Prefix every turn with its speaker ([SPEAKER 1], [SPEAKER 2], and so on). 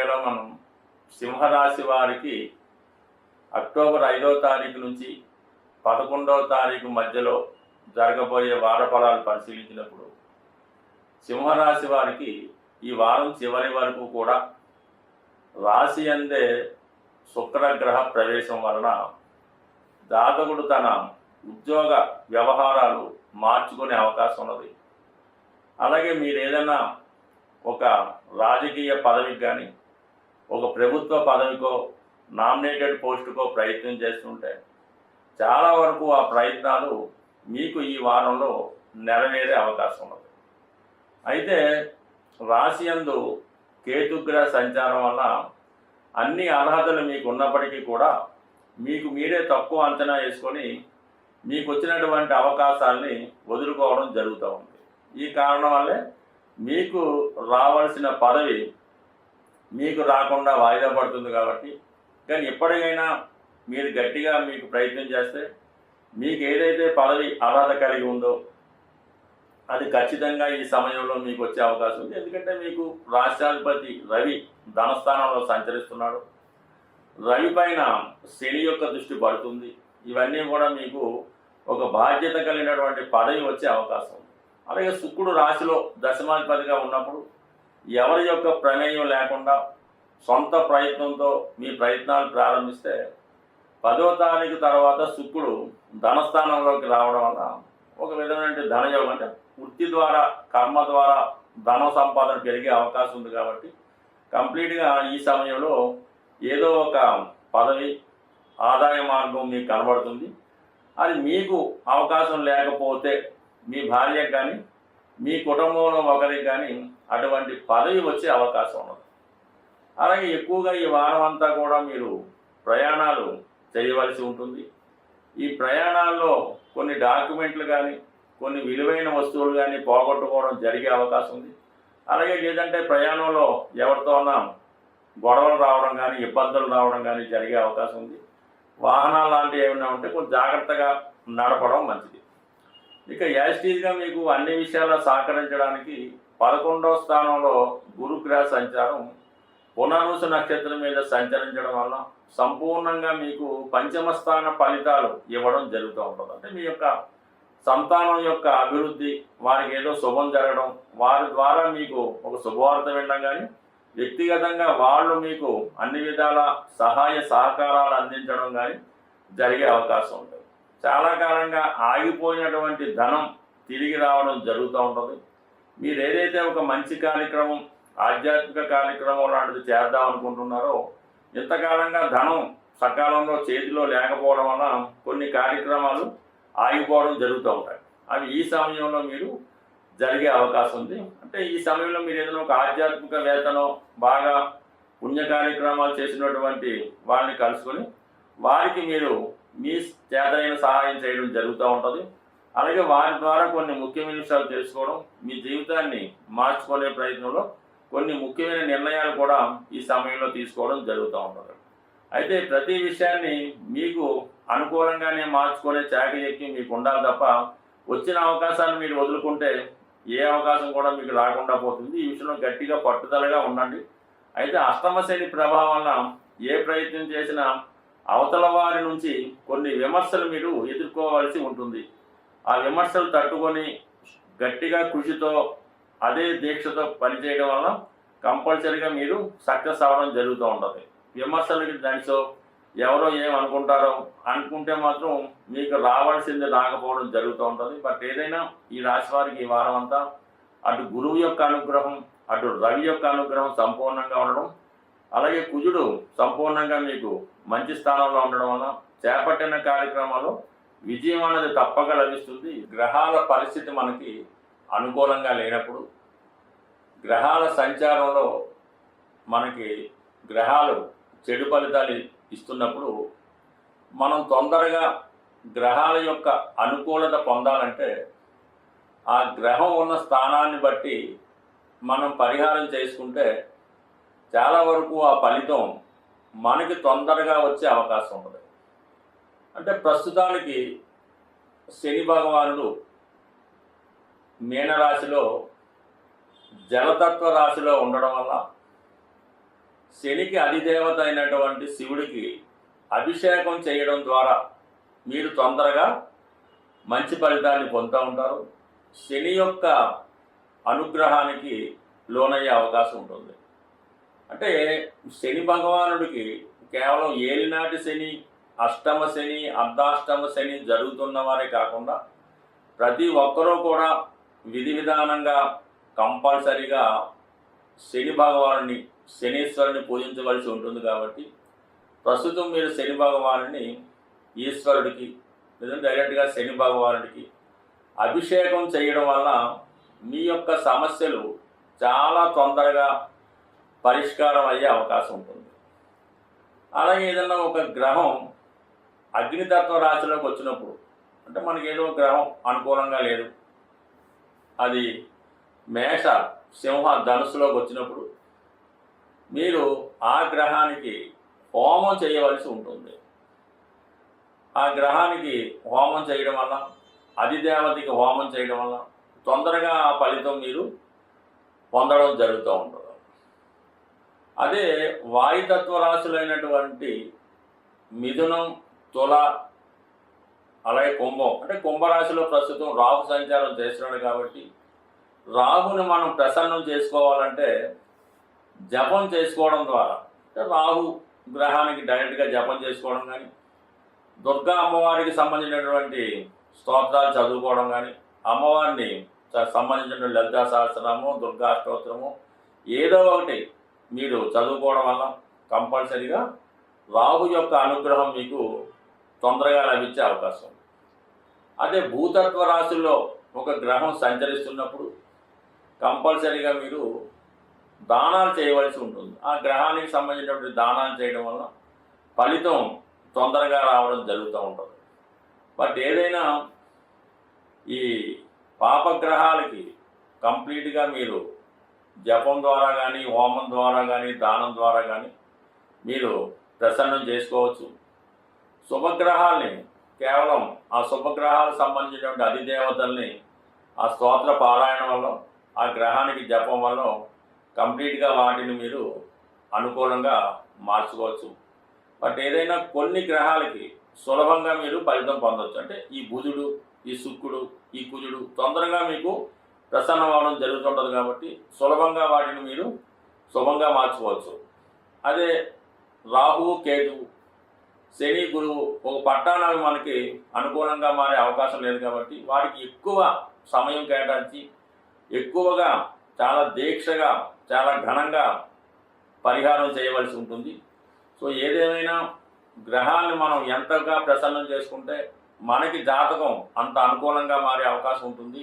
[SPEAKER 1] వీడియోలో మనం? సింహరాశి వారికి అక్టోబర్ ఐదో తారీఖు నుంచి పదకొండవ తారీఖు మధ్యలో జరగబోయే వారఫలాలు పరిశీలించినప్పుడు సింహరాశి వారికి ఈ వారం చివరి వరకు కూడా రాశి అందే శుక్రగ్రహ ప్రవేశం వలన జాతకుడు తన ఉద్యోగ వ్యవహారాలు మార్చుకునే అవకాశం ఉన్నది. అలాగే మీరు ఏదైనా ఒక రాజకీయ పదవికి కానీ ఒక ప్రభుత్వ పదవికో నామినేటెడ్ పోస్టుకో ప్రయత్నం చేస్తుంటే చాలా వరకు ఆ ప్రయత్నాలు మీకు ఈ వారంలో నెరవేరే అవకాశం ఉంది అయితే రాశియందు కేతుగ్రహ సంచారం వల్ల అన్ని అర్హతలు మీకు ఉన్నప్పటికీ కూడా మీకు మీరే తక్కువ అంచనా వేసుకొని మీకు వచ్చినటువంటి అవకాశాలని వదులుకోవడం జరుగుతూ ఉంది. ఈ కారణం వల్లే మీకు రావాల్సిన పదవి మీకు రాకుండా వాయిదా పడుతుంది కాబట్టి. కానీ ఎప్పటికైనా మీరు గట్టిగా మీకు ప్రయత్నం చేస్తే మీకు ఏదైతే పదవి అర్హత కలిగి ఉందో అది ఖచ్చితంగా ఈ సమయంలో మీకు వచ్చే అవకాశం ఉంది. ఎందుకంటే మీకు రాష్ట్రాధిపతి రవి ధనస్థానంలో సంచరిస్తున్నాడు. రవి పైన శని యొక్క దృష్టి పడుతుంది. ఇవన్నీ కూడా మీకు ఒక బాధ్యత కలిగినటువంటి పదవి వచ్చే అవకాశం ఉంది. అలాగే శుక్రుడు రాశిలో దశమాధిపతిగా ఉన్నప్పుడు ఎవరి యొక్క ప్రమేయం లేకుండా సొంత ప్రయత్నంతో మీ ప్రయత్నాలు ప్రారంభిస్తే పదో తారీఖు తర్వాత శుక్రుడు ధనస్థానంలోకి రావడం వల్ల ఒక విధమైన ధనయోగం అంటే వృత్తి ద్వారా కర్మ ద్వారా ధన సంపాదన పెరిగే అవకాశం ఉంది కాబట్టి కంప్లీట్గా ఈ సమయంలో ఏదో ఒక పదవి ఆదాయ మార్గం మీకు కనబడుతుంది. అది మీకు అవకాశం లేకపోతే మీ భార్యకు కానీ మీ కుటుంబంలో ఒకరికి కానీ అటువంటి పదవి వచ్చే అవకాశం ఉన్నది. అలాగే ఎక్కువగా ఈ వారం అంతా కూడా మీరు ప్రయాణాలు చేయవలసి ఉంటుంది. ఈ ప్రయాణాల్లో కొన్ని డాక్యుమెంట్లు కానీ కొన్ని విలువైన వస్తువులు కానీ పోగొట్టుకోవడం జరిగే అవకాశం ఉంది. అలాగే లేదంటే ప్రయాణంలో ఎవరితోనా గొడవలు రావడం కానీ ఇబ్బందులు రావడం కానీ జరిగే అవకాశం ఉంది. వాహనాలు లాంటివి ఏమైనా ఉంటే కొంచెం జాగ్రత్తగా నడపడం మంచిది. ఇక యాజిటీజ్గా మీకు అన్ని విషయాల్లో సహకరించడానికి పదకొండవ స్థానంలో గురుగ్రహ సంచారం పునరుస నక్షత్రం మీద సంచరించడం వల్ల సంపూర్ణంగా మీకు పంచమ స్థాన ఫలితాలు ఇవ్వడం జరుగుతూ ఉంటుంది. అంటే మీ యొక్క సంతానం యొక్క అభివృద్ధి వారికి ఏదో శుభం జరగడం వారి ద్వారా మీకు ఒక శుభవార్త వినడం కానీ వ్యక్తిగతంగా వాళ్ళు మీకు అన్ని విధాల సహాయ సహకారాలు అందించడం కానీ జరిగే అవకాశం ఉంటుంది. చాలా కాలంగా ఆగిపోయినటువంటి ధనం తిరిగి రావడం జరుగుతూ ఉంటుంది. మీరు ఏదైతే ఒక మంచి కార్యక్రమం ఆధ్యాత్మిక కార్యక్రమం లాంటిది చేద్దాం అనుకుంటున్నారో ఇంతకాలంగా ధనం సకాలంలో చేతిలో లేకపోవడం వల్ల కొన్ని కార్యక్రమాలు ఆగిపోవడం జరుగుతూ ఉంటాయి. అవి ఈ సమయంలో మీరు జరిగే అవకాశం ఉంది. అంటే ఈ సమయంలో మీరు ఏదైనా ఒక ఆధ్యాత్మిక వేతనో బాగా పుణ్య కార్యక్రమాలు చేసినటువంటి వాళ్ళని కలుసుకొని వారికి మీరు మీ చేతనైన సహాయం చేయడం జరుగుతూ ఉంటుంది. అలాగే వారి ద్వారా కొన్ని ముఖ్యమైన విషయాలు తెలుసుకోవడం మీ జీవితాన్ని మార్చుకునే ప్రయత్నంలో కొన్ని ముఖ్యమైన నిర్ణయాలు కూడా ఈ సమయంలో తీసుకోవడం జరుగుతూ ఉంటుంది అయితే ప్రతి విషయాన్ని మీకు అనుకూలంగానే మార్చుకునే చాకచక్యం మీకు ఉండాలి తప్ప వచ్చిన అవకాశాన్ని మీరు వదులుకుంటే ఏ అవకాశం కూడా మీకు రాకుండా పోతుంది. ఈ విషయంలో గట్టిగా పట్టుదలగా ఉండండి. అయితే అష్టమశని ప్రభావం వల్ల ఏ ప్రయత్నం చేసినా అవతల వారి నుంచి కొన్ని విమర్శలు మీరు ఎదుర్కోవాల్సి ఉంటుంది. ఆ విమర్శలు తట్టుకొని గట్టిగా కృషితో అదే దీక్షతో పనిచేయడం వల్ల కంపల్సరీగా మీరు సక్సెస్ అవ్వడం జరుగుతూ ఉంటుంది. విమర్శలకి దానితో ఎవరో ఏం అనుకుంటారో అనుకుంటే మాత్రం మీకు రావాల్సింది రాకపోవడం జరుగుతూ ఉంటుంది. బట్ ఏదైనా ఈ రాశి వారికి ఈ వారం అంతా అటు గురువు యొక్క అనుగ్రహం అటు రవి యొక్క అనుగ్రహం సంపూర్ణంగా ఉండడం అలాగే కుజుడు సంపూర్ణంగా మీకు మంచి స్థానంలో ఉండడం వల్ల చేపట్టిన కార్యక్రమాలు విజయం అనేది తప్పక లభిస్తుంది. గ్రహాల పరిస్థితి మనకి అనుకూలంగా లేనప్పుడు గ్రహాల సంచారంలో మనకి గ్రహాలు చెడు ఫలితాలు ఇస్తున్నప్పుడు మనం తొందరగా గ్రహాల యొక్క అనుకూలత పొందాలంటే ఆ గ్రహం ఉన్న స్థానాన్ని బట్టి మనం పరిహారం చేసుకుంటే చాలా వరకు ఆ ఫలితం మనకి తొందరగా వచ్చే అవకాశం ఉంటుంది అంటే ప్రస్తుతానికి శని భగవానుడు మీనరాశిలో జలతత్వ రాశిలో ఉండడం వల్ల శనికి అధిదేవత అయినటువంటి శివుడికి అభిషేకం చేయడం ద్వారా మీరు తొందరగా మంచి ఫలితాన్ని పొందుతూ ఉంటారు. శని యొక్క అనుగ్రహానికి లోనయ్యే అవకాశం ఉంటుంది. అంటే శని భగవానుడికి కేవలం ఏలినాటి శని అష్టమ శని అర్ధాష్టమ శని జరుగుతున్న వారే కాకుండా ప్రతి ఒక్కరూ కూడా విధి విధానంగా కంపల్సరిగా శని భగవానుని శనీశ్వరుని పూజించవలసి ఉంటుంది కాబట్టి ప్రస్తుతం మీరు శని భగవానుని ఈశ్వరుడికి లేదా డైరెక్ట్గా శని భగవానుడికి అభిషేకం చేయడం వల్ల మీ యొక్క సమస్యలు చాలా తొందరగా పరిష్కారం అయ్యే అవకాశం ఉంటుంది. అలాగే ఏదన్నా ఒక గ్రహం అగ్నితత్వ రాశిలోకి వచ్చినప్పుడు అంటే మనకి ఏదో గ్రహం అనుకూలంగా లేదు. అది మేష సింహ ధనుసులోకి వచ్చినప్పుడు మీరు ఆ గ్రహానికి హోమం చేయవలసి ఉంటుంది. ఆ గ్రహానికి హోమం చేయడం వల్ల అధిదేవతకి హోమం చేయడం వల్ల తొందరగా ఆ ఫలితం మీరు పొందడం జరుగుతూ ఉంటుంది. అదే వాయుతత్వ రాశులైనటువంటి మిథునం తుల అలాగే కుంభం. అంటే కుంభరాశిలో ప్రస్తుతం రాహు సంచారం చేస్తున్నాడు కాబట్టి రాహుని మనం ప్రసన్నం చేసుకోవాలంటే జపం చేసుకోవడం ద్వారా అంటే రాహు గ్రహానికి డైరెక్ట్గా జపం చేసుకోవడం కానీ దుర్గా అమ్మవారికి సంబంధించినటువంటి స్తోత్రాలు చదువుకోవడం కానీ అమ్మవారిని సంబంధించిన లలితా సహస్రము దుర్గా స్తోత్రము ఏదో ఒకటి మీరు చదువుకోవడం వల్ల కంపల్సరిగా రాహు యొక్క అనుగ్రహం మీకు తొందరగా లభించే అవకాశం ఉంది. అదే భూతత్వ రాశుల్లో ఒక గ్రహం సంచరిస్తున్నప్పుడు కంపల్సరీగా మీరు దానాలు చేయవలసి ఉంటుంది. ఆ గ్రహానికి సంబంధించినటువంటి దానాలు చేయడం వల్ల ఫలితం తొందరగా రావడం జరుగుతూ ఉంటుంది. బట్ ఏదైనా ఈ పాపగ్రహాలకి కంప్లీట్గా మీరు జపం ద్వారా కానీ హోమం ద్వారా కానీ దానం ద్వారా కానీ మీరు ప్రసన్నం చేసుకోవచ్చు. శుభగ్రహాల్ని కేవలం ఆ శుభగ్రహాలకు సంబంధించినటువంటి అధిదేవతల్ని ఆ స్తోత్ర పారాయణం వల్ల ఆ గ్రహానికి జపం వల్ల కంప్లీట్గా వాటిని మీరు అనుకూలంగా మార్చుకోవచ్చు. బట్ ఏదైనా కొన్ని గ్రహాలకి సులభంగా మీరు ఫలితం పొందవచ్చు అంటే ఈ బుధుడు ఈ శుక్రుడు ఈ కుజుడు తొందరగా మీకు ప్రసన్నం అవ్వడం జరుగుతుంటుంది కాబట్టి సులభంగా వాటిని మీరు శుభంగా మార్చుకోవచ్చు. అదే రాహువు కేతువు శని గురువు ఒక పట్టాణాలు మనకి అనుకూలంగా మారే అవకాశం లేదు కాబట్టి వాటికి ఎక్కువ సమయం కేటాయించి ఎక్కువగా చాలా దీక్షగా చాలా ఘనంగా పరిహారం చేయవలసి ఉంటుంది. సో ఏదేమైనా గ్రహాన్ని మనం ఎంతగా ప్రసన్నం చేసుకుంటే మనకి జాతకం అంత అనుకూలంగా మారే అవకాశం ఉంటుంది.